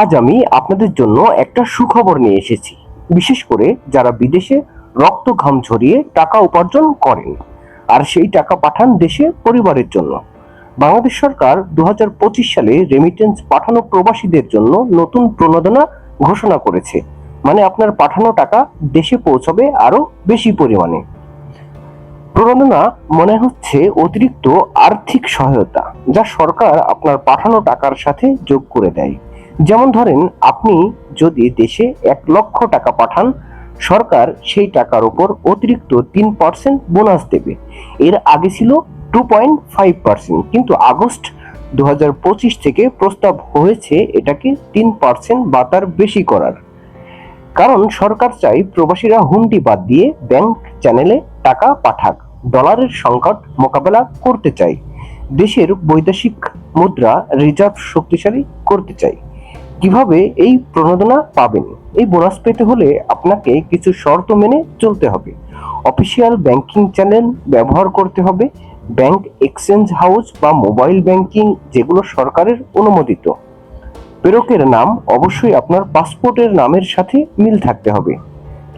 আজ আমি আপনাদের জন্য একটা সুখবর নিয়ে এসেছি। বিশেষ করে যারা বিদেশে রক্ত ঘাম ঝরিয়ে টাকা উপার্জন করেন, আর সেই টাকা পাঠান দেশে পরিবারের জন্য। বাংলাদেশ সরকার দু হাজার পঁচিশ সালে রেমিটেন্স পাঠানো প্রবাসীদের জন্য নতুন প্রণোদনা ঘোষণা করেছে। মানে আপনার পাঠানো টাকা দেশে পৌঁছবে আরও বেশি পরিমাণে। প্রণোদনা মনে হচ্ছে অতিরিক্ত আর্থিক সহায়তা, যা সরকার আপনার পাঠানো টাকার সাথে যোগ করে দেয়। যেমন ধরেন, আপনি যদি দেশে এক লক্ষ টাকা পাঠান, সরকার সেই টাকার উপর অতিরিক্ত তিন পার্সেন্ট বোনাস দেবে। এর আগে ছিল টু পয়েন্ট ফাইভ পার্সেন্ট, কিন্তু আগস্ট দু হাজার পঁচিশ থেকে প্রস্তাব হয়েছে এটাকে তিন পার্সেন্ট বা তার বেশি করার। কারণ সরকার চাই প্রবাসীরা হুন্ডি বাদ দিয়ে ব্যাংক চ্যানেলে টাকা পাঠাক, ডলারের সংকট মোকাবেলা করতে চাই, দেশের বৈদেশিক মুদ্রা রিজার্ভ শক্তিশালী করতে চাই। কীভাবে এই প্রণোদনা পাবেন? এই বোনাস পেতে হলে আপনাকে কিছু শর্ত মেনে চলতে হবে। অফিসিয়াল ব্যাংকিং চ্যানেল ব্যবহার করতে হবে। ব্যাংক এক্সচেঞ্জ হাউস বা মোবাইল ব্যাংকিং যেগুলো সরকারের অনুমোদিত। প্রেরকের নাম অবশ্যই আপনার পাসপোর্টের নামের সাথে মিল থাকতে হবে।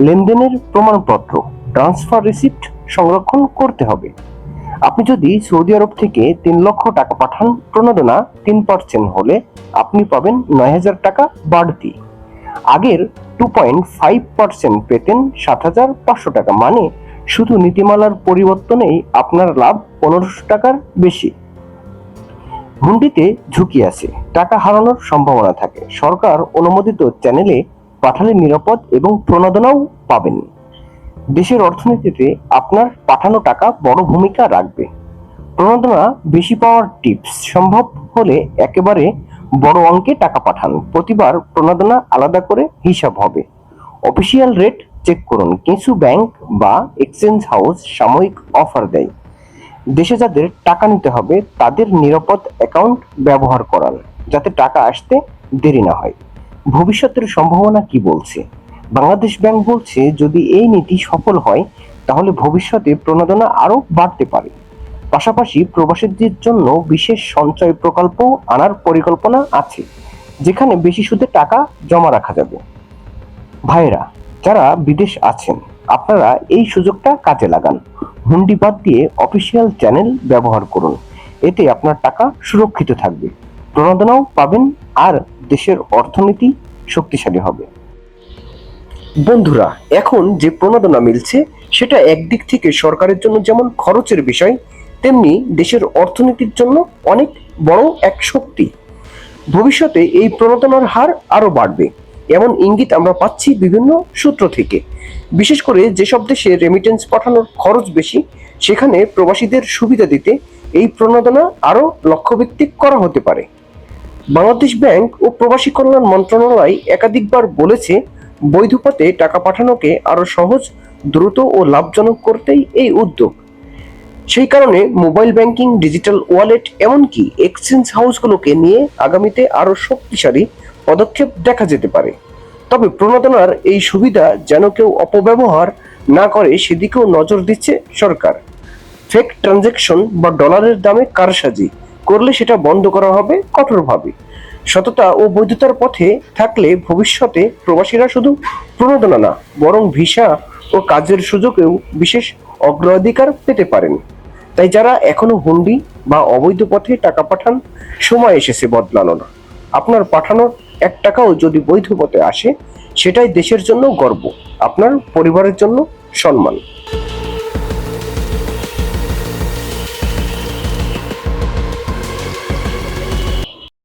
লেনদেনের প্রমাণপত্র ট্রান্সফার রিসিপ্ট সংরক্ষণ করতে হবে। আপনি যদি সৌদি আরব থেকে তিন লক্ষ টাকা পাঠান, প্রণোদনা তিন পার্সেন্ট হলে আপনি পাবেন নয় হাজার টাকা বাড়তি। আগের টু পয়েন্ট ফাইভ পার্সেন্ট পেতেন সাত হাজার পাঁচশো টাকা। মানে শুধু নীতিমালার পরিবর্তনেই আপনার লাভ পনেরোশো টাকার বেশি। হুন্ডিতে ঝুঁকি আছে, টাকা হারানোর সম্ভাবনা থাকে। সরকার অনুমোদিত চ্যানেলে পাঠালে নিরাপদ এবং প্রণোদনাও পাবেন। দেশের অর্থনীতিতে আপনার পাঠানো টাকা বড় ভূমিকা রাখবে। প্রণোদনা বেশি পাওয়ার টিপস, সম্ভব হলে একেবারে বড় অঙ্কে টাকা পাঠান। প্রতিবার প্রণোদনা আলাদা করে হিসাব হবে। অফিসিয়াল রেট চেক করুন। কিছু ব্যাংক বা এক্সচেঞ্জ হাউস সাময়িক অফার দেয়। দেশে যাদের টাকা নিতে হবে, তাদের নিরাপদ অ্যাকাউন্ট ব্যবহার করান, যাতে টাকা আসতে দেরি না হয়। ভবিষ্যতের সম্ভাবনা কি বলছে? বাংলাদেশ ব্যাংক বলছে, যদি এই নীতি সফল হয়, তাহলে ভবিষ্যতে প্রণোদনা আরও বাড়তে পারে। পাশাপাশি প্রবাসীদের জন্য বিশেষ সঞ্চয় প্রকল্প আনার পরিকল্পনা আছে, যেখানে বেশি সুদে টাকা জমা রাখা যাবে। ভাইরা যারা বিদেশ আছেন, আপনারা এই সুযোগটা কাজে লাগান। হুন্ডি বাদ দিয়ে অফিসিয়াল চ্যানেল ব্যবহার করুন। এতে আপনার টাকা সুরক্ষিত থাকবে। প্রণোদনাও পাবেন আর দেশের অর্থনীতি শক্তিশালী হবে। বন্ধুরা, এখন যে প্রণোদনা মিলছে, সেটা একদিক থেকে সরকারের জন্য যেমন খরচের বিষয়, তেমনি দেশের অর্থনীতির জন্য অনেক বড় এক শক্তি। ভবিষ্যতে এই প্রণোদনার হার আরও বাড়বে। এমন ইঙ্গিত আমরা পাচ্ছি বিভিন্ন সূত্র থেকে। বিশেষ করে যেসব দেশে রেমিটেন্স পাঠানোর খরচ বেশি, সেখানে প্রবাসীদের সুবিধা দিতে এই প্রণোদনা আরও লক্ষ্যভিত্তিক করা হতে পারে। বাংলাদেশ ব্যাংক ও প্রবাসী কল্যাণ মন্ত্রণালয় একাধিকবার বলেছে বৈধ পথে টাকা পাঠানোকে আরও সহজ, দ্রুত ও লাভজনক করতেই এই উদ্যোগ। সেই কারণে মোবাইল ব্যাংকিং, ডিজিটাল ওয়ালেট, এমনকি এক্সচেঞ্জ হাউসগুলোকে নিয়ে আগামীতে আরও শক্তিশালী পদক্ষেপ দেখা যেতে পারে। তবে প্রণোদনার এই সুবিধা যেন কেউ অপব্যবহার না করে, সেদিকেও নজর দিচ্ছে সরকার। ফেক ট্রানজ্যাকশন বা ডলারের দামে কারসাজি, করলে সেটা বন্ধ করা হবে কঠোরভাবে। সততা ও বৈধতার পথে থাকলে ভবিষ্যতে প্রবাসীরা শুধু প্রণোদনা না, বরং ভিসা ও কাজের সুযোগেও বিশেষ অগ্রাধিকার পেতে পারেন। তাই যারা এখনও হুন্ডি বা অবৈধ পথে টাকা পাঠান, সময় এসেছে বদলানোর। আপনার পাঠানোর এক টাকাও যদি বৈধ পথে আসে, সেটাই দেশের জন্য গর্ব, আপনার পরিবারের জন্য সম্মান।